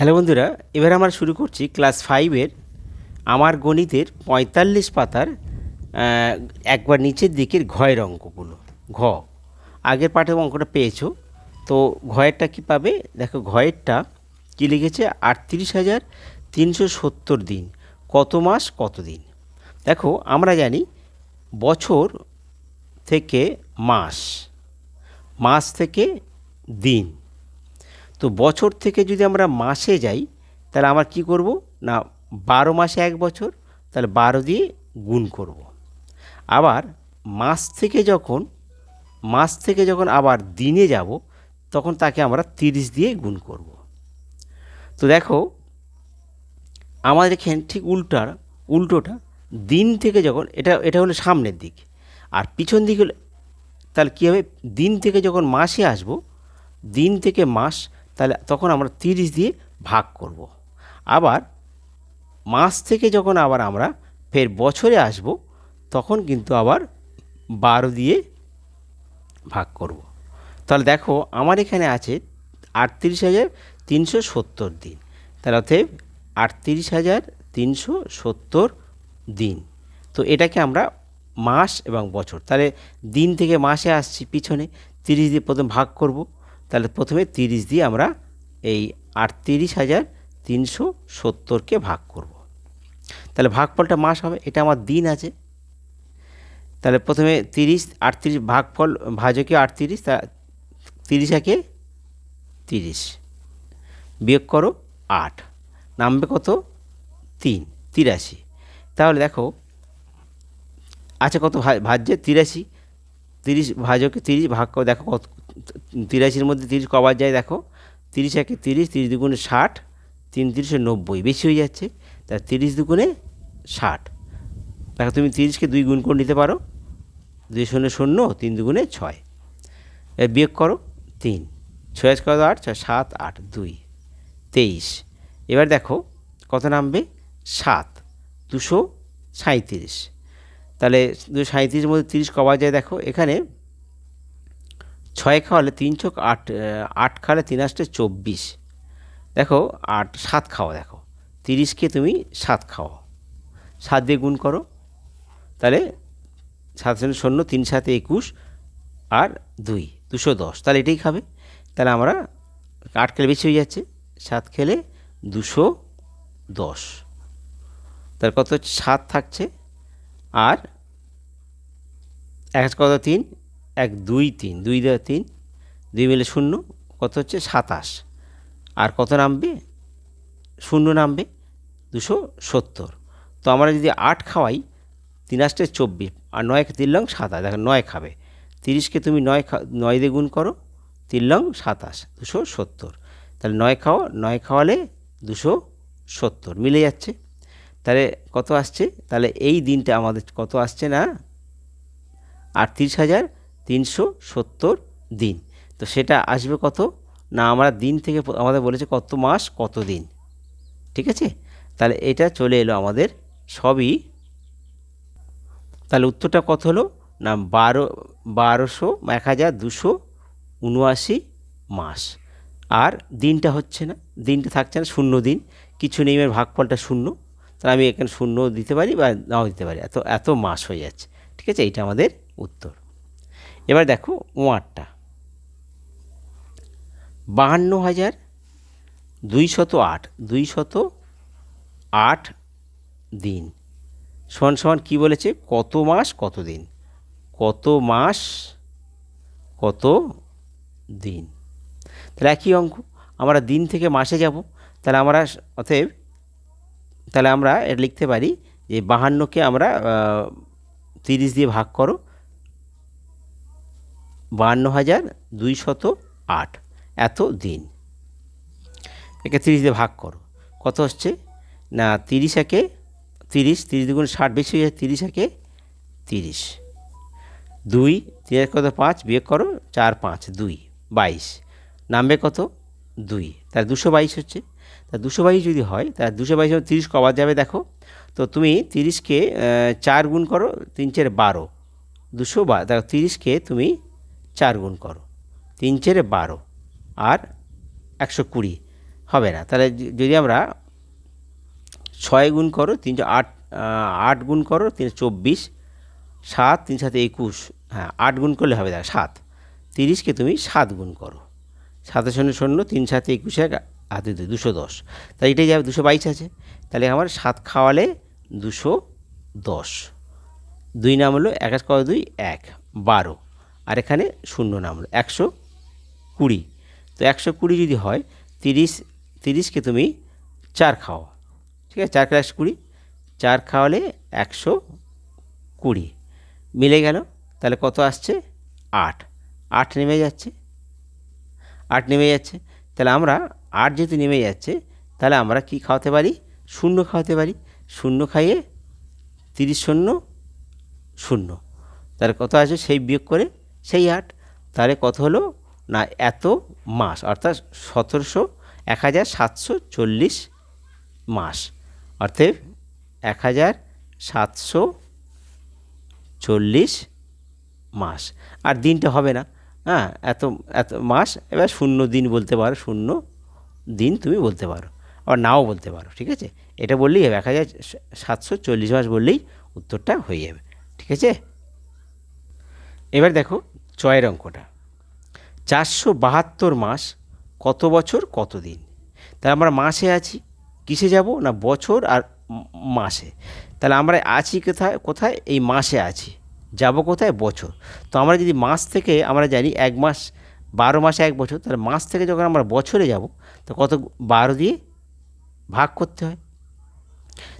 Hello বন্ধুরা, এবার আমরা শুরু করছি ক্লাস ফাইভের আমার গণিতের পঁয়তাল্লিশ পাতার একবার নিচের দিকের ঘয়ের অঙ্কগুলো, ঘ। আগের পাঠে অঙ্কটা পেয়েছ, তো ঘয়েরটা কি পাবে? দেখো ঘয়েরটা কী লিখেছে? আটত্রিশ হাজার তিনশো সত্তর দিন, কত মাস, কত দিন? দেখো, আমরা জানি বছর থেকে মাস মাস থেকে দিন। তো বছর থেকে যদি আমরা মাসে যাই, তাহলে আমরা কি করব না, বারো মাসে এক বছর, তাহলে বারো দিয়ে গুণ করব। আবার মাস থেকে যখন, মাস থেকে যখন আবার দিনে যাব, তখন তাকে আমরা তিরিশ দিয়ে গুণ করব। তো দেখো, আমাদের এখানে ঠিক উল্টার, উল্টোটা, দিন থেকে যখন, এটা এটা হলো সামনের দিক আর পিছন দিক হলে, তাহলে কী হবে দিন থেকে যখন মাসে আসব, দিন থেকে মাস তাহলে তখন আমরা তিরিশ দিয়ে ভাগ করব। আবার মাস থেকে যখন আবার আমরা ফের বছরে আসব, তখন কিন্তু আবার বারো দিয়ে ভাগ করব। তাহলে দেখো আমার এখানে আছে আটত্রিশ হাজার তিনশো সত্তর দিন তাহলে অতএব আটত্রিশ হাজার তিনশো সত্তর দিন তো এটাকে আমরা মাস এবং বছর, তাহলে দিন থেকে মাসে আসছি পিছনে, তিরিশ দিয়ে প্রথম ভাগ করব তাহলে প্রথমে তিরিশ দিয়ে আমরা এই আটত্রিশ হাজার তিনশো সত্তরকে ভাগ করব। তাহলে ভাগফলটা মাস হবে, এটা আমার দিন আছে। তাহলে প্রথমে তিরিশ, আটত্রিশ ভাগফল ভাজকে আটত্রিশ, তা তিরিশ একে তিরিশ। বিয়োগ করো আট, নামবে কত? তিন, তিরাশি। তাহলে দেখো, আছে কত ভাজ্যে তিরাশি। তিরিশ ভাজকে তিরিশ ভাগ দেখো কত, তিরাশির মধ্যে তিরিশ কবার যায় দেখো। তিরিশ একে তিরিশ তিরিশ দুগুণে ষাট, তিন তিরিশে নব্বই, বেশি হয়ে যাচ্ছে। তা তিরিশ দুগুণে ষাট। দেখো তুমি তিরিশকে দুই গুণ করে নিতে পারো। দুই শূন্য শূন্য, তিন দুগুণে ছয়। এর বিয়োগ করো তিন। ছয় আজ কত আট? ছয় সাত আট দুই। তেইশ। এবার দেখো কত নামবে? সাত। দুশো সাঁইত্রিশ। তাহলে দুশো সাঁইত্রিশের মধ্যে তিরিশ কবার যায়, দেখো এখানে ছয় খাওয়ালে তিন চোখ আট আট খাওয়ালে তিন আসতে চব্বিশ। দেখো আট, সাত খাওয়া, দেখো। তিরিশকে তুমি সাত খাওয়া। সাত দিয়ে গুণ করো। তাহলে সাত শূন্য শূন্য, তিন সাতে একুশ আর দুই, দুশো দশ। তাহলে এটাই খাবে। তাহলে আমরা আট খেলে বেশি হয়ে যাচ্ছে। সাত খেলে দুশো দশ। তার কত সাত থাকছে। আর এক কত তিন। এক, দুই, তিন। দুই দেওয়া তিন। দুই মিলে শূন্য কত হচ্ছে? সাতাশ। আর কত নামবে? শূন্য নামবে দুশো সত্তর। তো আমরা যদি আট খাওয়াই, তিন আসতে চব্বিশ। আর নয় তিন লং সাতাশ। দেখো, নয় খাবে। তিরিশকে তুমি নয় খা নয় দিয়ে গুণ করো, তিন লং সাতাশ। দুশো সত্তর। তাহলে নয় খাও নয় খাওয়ালে দুশো সত্তর। মিলে যাচ্ছে। তাহলে কত আসছে? তাহলে এই দিনটা আমাদের কত আসছে না? আটত্রিশ হাজার তিনশো সত্তর দিন। তো সেটা আসবে কত? না, আমরা দিন থেকে আমাদের বলেছে কত মাস, কত দিন। ঠিক আছে? তাহলে এটা চলে এলো আমাদের সবই। তাহলে উত্তরটা কত হলো? না, বারো, বারোশো, এক হাজার দুশো উনআশি মাস। আর দিনটা হচ্ছে না, দিনটা থাকছে না, শূন্য দিন। কিছু নেই ভাগফলটা শূন্য। তাহলে আমি এখানে শূন্য দিতে পারি বা নাও দিতে পারি। এত এত মাস হয়ে যাচ্ছে। ঠিক আছে? এইটা আমাদের উত্তর। এবার দেখো ওয়ারটা বাহান্ন হাজার দুইশত আট দুইশত আট দিন। সমান সমান কী বলেছে? কত মাস, কত দিন? কত মাস, কত দিন? তাহলে একই অঙ্ক। আমরা দিন থেকে মাসে যাব। তাহলে আমরা অতএব তাহলে আমরা এটা লিখতে পারি যে বাহান্নকে আমরা তিরিশ দিয়ে ভাগ করো। বাহান্ন হাজার দুইশত আট। এত দিন। একে তিরিশ দিয়ে ভাগ করো। কত হচ্ছে? না, তিরিশ একে তিরিশ তিরিশ দুগুণ ষাট, বেশি হয়ে তিরিশ একে তিরিশ। দুই তিরিশ কত? পাঁচ, বিয়োগ করো, চার, পাঁচ, দুই, বাইশ। নামবে কত? দুই। তার দুশো বাইশ হচ্ছে। তা দুশো বাইশ যদি হয়, তা দুশো বাইশ তিরিশ কবার যাবে দেখো। তো তুমি তিরিশকে চার গুণ করো তিন চার বারো। দুশো বা দেখো তিরিশকে তুমি চার গুণ করো তিন চারে বারো। আর একশো কুড়ি হবে না। তাহলে যদি আমরা ছয় গুণ করো তিনশো আট আট গুণ করো তিনশো চব্বিশ, সাত, তিন সাথে একুশ হ্যাঁ আট গুণ করলে হবে দেখ সাত। তিরিশকে তুমি সাত গুণ করো। সাতের শূন্য শূন্য, তিন সাথে একুশে এক আর দুই দুই দুশো দশ। তাই এটাই যাবে, দুশো বাইশ আছে। তাহলে আমার সাত খাওয়ালে দুশো দশ। দুই নাম হলো এক কত দুই, এক, বারো। আর এখানে শূন্য নাম হলো, একশো কুড়ি। তো একশো কুড়ি যদি হয়, তিরিশ, তিরিশকে তুমি চার খাও। ঠিক আছে? চার একশো কুড়ি, চার খাওয়ালে একশো কুড়ি। মিলে গেল, তাহলে কত আসছে? আট। আট নেমে যাচ্ছে। আট নেমে যাচ্ছে। তাহলে আমরা আট যেহেতু নেমে যাচ্ছে, তাহলে আমরা কি খাওয়াতে পারি? শূন্য খাওয়াতে পারি। শূন্য খাইয়ে তিরিশ শূন্য শূন্য। তাহলে কত আছে সেই বিয়োগ করে সেই আট। তাহলে কত হলো? না, এত মাস। অর্থাৎ সতেরোশো এক হাজার সাতশো চল্লিশ মাস। অর্থাৎ এক হাজার সাতশো চল্লিশ মাস। আর দিনটা হবে না। হ্যাঁ এত এত মাস, এবার শূন্য দিন বলতে পারো, শূন্য দিন তুমি বলতে পারো, আবার নাও বলতে পারো, ঠিক আছে? এটা বললেই হবে, এক হাজার সাতশো চল্লিশ মাস বললেই উত্তরটা হয়ে যাবে, ঠিক আছে? এবার দেখো ছয়ের অঙ্কটা। চারশো বাহাত্তর মাস কত বছর, কত দিন? তাহলে আমরা মাসে আছি, কিসে যাব না বছর আর মাসে? তাহলে আমরা আছি কোথায় কোথায়? এই মাসে আছি, যাব কোথায়? বছর। তো আমরা যদি মাস থেকে আমরা জানি এক মাস বারো মাসে এক বছর, তাহলে মাস থেকে যখন আমরা বছরে যাব, তো কত বারো দিয়ে ভাগ করতে হয়?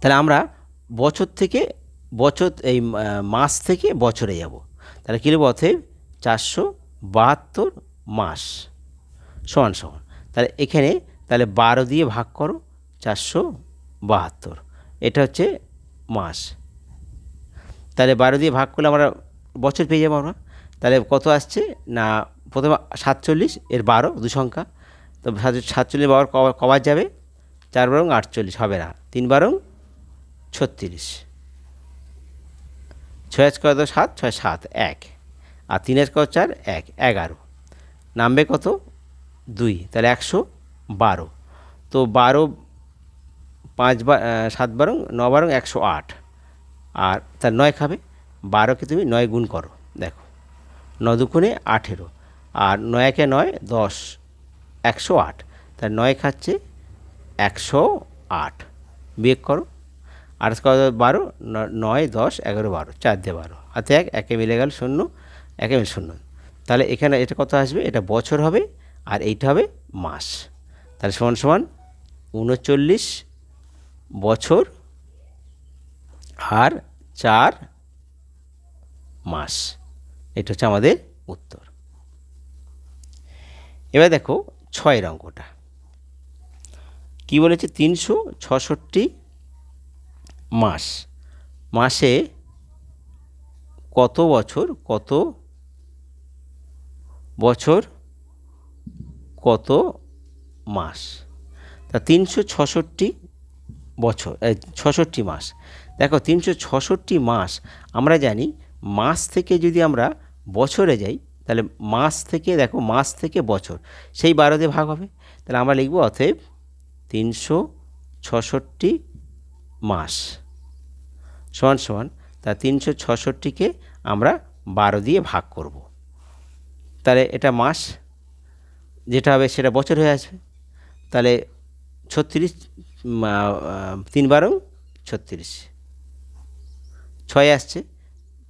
তাহলে আমরা বছর থেকে বছর, এই মাস থেকে বছরে যাব। তাহলে কী লিখব? অতএব চারশো বাহাত্তর মাস। সমান সমান। তাহলে এখানে তাহলে বারো দিয়ে ভাগ করো, চারশো বাহাত্তর। এটা হচ্ছে মাস। তাহলে বারো দিয়ে ভাগ করলে আমরা বছর পেয়ে যাব আমরা? তাহলে কত আসছে? না, প্রথমে সাতচল্লিশ, এর বারো, দু সংখ্যা। তো সাতচল্লিশ বারো কবার যাবে? চার বারং আটচল্লিশ, হবে না। তিন বারং ছত্রিশ। ছয় আজ কত? সাত, ছয় সাত, এক। আর তিন আজ কত? চার, এক, এগারো। নামবে কত? দুই, তাহলে একশো বারো। তো বারো, পাঁচ বার সাত বারং, ন বারং একশো আট। আর তার নয় খাবে? বারোকে তুমি নয় গুণ করো, দেখো। ন দুগুণে আঠেরো আর নয়কে নয়, দশ, একশো আট। তার নয় খাচ্ছে একশো আট। বিয়োগ করো। আঠাশ কত বারো নয়, দশ, এগারো, বারো, চার দিয়ে বারো। হাতে এক একে মিলে গেল শূন্য, একে মিলে শূন্য। তাহলে এখানে এটা কত আসবে? এটা বছর হবে আর এইটা হবে মাস। তাহলে সমান সমান উনচল্লিশ বছর আর চার মাস। এটা হচ্ছে আমাদের উত্তর। এবার দেখো ছয়ের অঙ্কটা। কি বলেছে? তিনশো ছষট্টি মাস। মাসে কত বছর কত বছর, কত মাস? তা তিনশো ছষট্টি বছর ছষট্টি মাস। দেখো, তিনশো ছষট্টি মাস, আমরা জানি মাস থেকে যদি আমরা বছরে যাই, তাহলে মাস থেকে, দেখো মাস থেকে বছর, সেই বারো দিয়ে ভাগ হবে। তাহলে আমরা লিখব অতএব তিনশো ছষট্টি মাস। সমান সমান তা তিনশো ছষট্টিকে আমরা বারো দিয়ে ভাগ করব। তাহলে এটা মাস, যেটা হবে সেটা বছর হয়ে আসবে। তাহলে ছত্রিশ তিন বারো, ছত্রিশ। ছয় আসছে।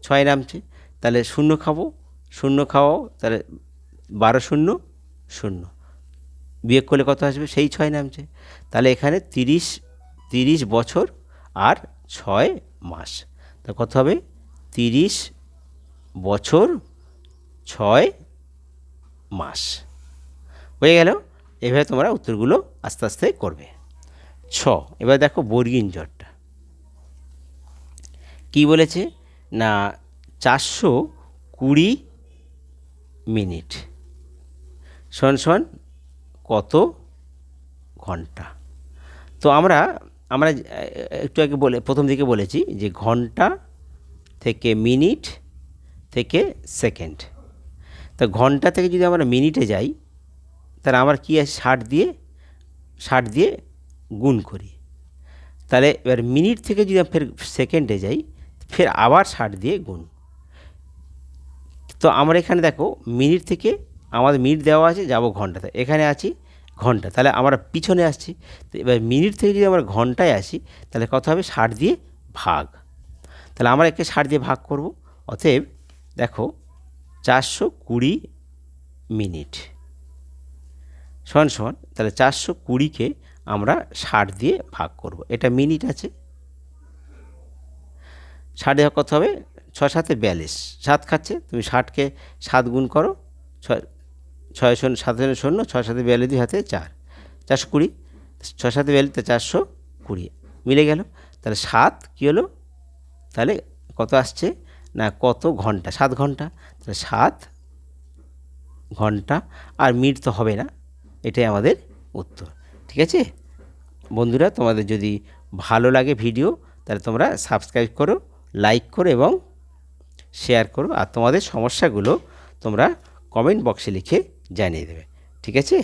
ছয় নামছে, তাহলে শূন্য খাব, শূন্য খাওয়াও, তাহলে বারো শূন্য শূন্য। বিয়োগ করলে কত আসবে? সেই ছয় নামছে। তাহলে এখানে তিরিশ তিরিশ বছর আর ছয় মাস। তা কত হবে? তিরিশ বছর ছয় মাস। হয়ে গেল। এভাবে তোমরা উত্তরগুলো আস্তে আস্তে করবে। ছ। এবার দেখো বর্গিন জটটা। কি বলেছে? না, চারশো কুড়ি মিনিট। শোন শোন, কত ঘণ্টা? তো আমরা আমরা একটু আগে বলে, প্রথম দিকে বলেছি যে ঘণ্টা থেকে মিনিট থেকে সেকেন্ড। তো ঘণ্টা থেকে যদি আমরা মিনিটে যাই, তাহলে আমার কী আছে ষাট দিয়ে ষাট দিয়ে গুণ করি। তাহলে এবার মিনিট থেকে যদি আমি ফের সেকেন্ডে যাই ফের আবার ষাট দিয়ে গুণ। তো আমরা এখানে দেখো, মিনিট থেকে আমাদের মিনিট দেওয়া আছে, যাব ঘন্টাতে। এখানে আছি ঘণ্টা, তাহলে আমরা পিছনে আসছি। তো এবার মিনিট থেকে যদি আমরা ঘন্টায় আসি, তাহলে কত হবে? ষাট দিয়ে ভাগ। তাহলে আমরা একে ষাট দিয়ে ভাগ করব। অতএব দেখো, চারশো কুড়ি মিনিট। সমান সমান তাহলে চারশো কুড়িকে আমরা ষাট দিয়ে ভাগ করব। এটা মিনিট আছে। ষাট ভাগ কত হবে? ছয় সাতে বিয়াল্লিশ। সাত খাচ্ছে, তুমি ষাটকে সাত গুণ করো, ছয় ছয় শূন্য, সাত শূন্য শূন্য, ছয় সাথে বিয়াল্লিশ, দুই হাতে চার। চারশো কুড়ি, ছয় সাথে বিয়াল্লিশ তো চারশো কুড়ি। মিলে গেল। তাহলে সাত কী হলো? তাহলে কত আসছে? না, কত ঘণ্টা? সাত ঘণ্টা। তাহলে সাত ঘণ্টা। আর মিনিট তো হবে না। এটাই আমাদের উত্তর। ঠিক আছে? বন্ধুরা, তোমাদের যদি ভালো লাগে ভিডিও, তাহলে তোমরা সাবস্ক্রাইব করো। লাইক করো এবং শেয়ার করো আর তোমাদের সমস্যাগুলো তোমরা কমেন্ট বক্সে লিখে জানিয়ে দেবে। ঠিক আছে?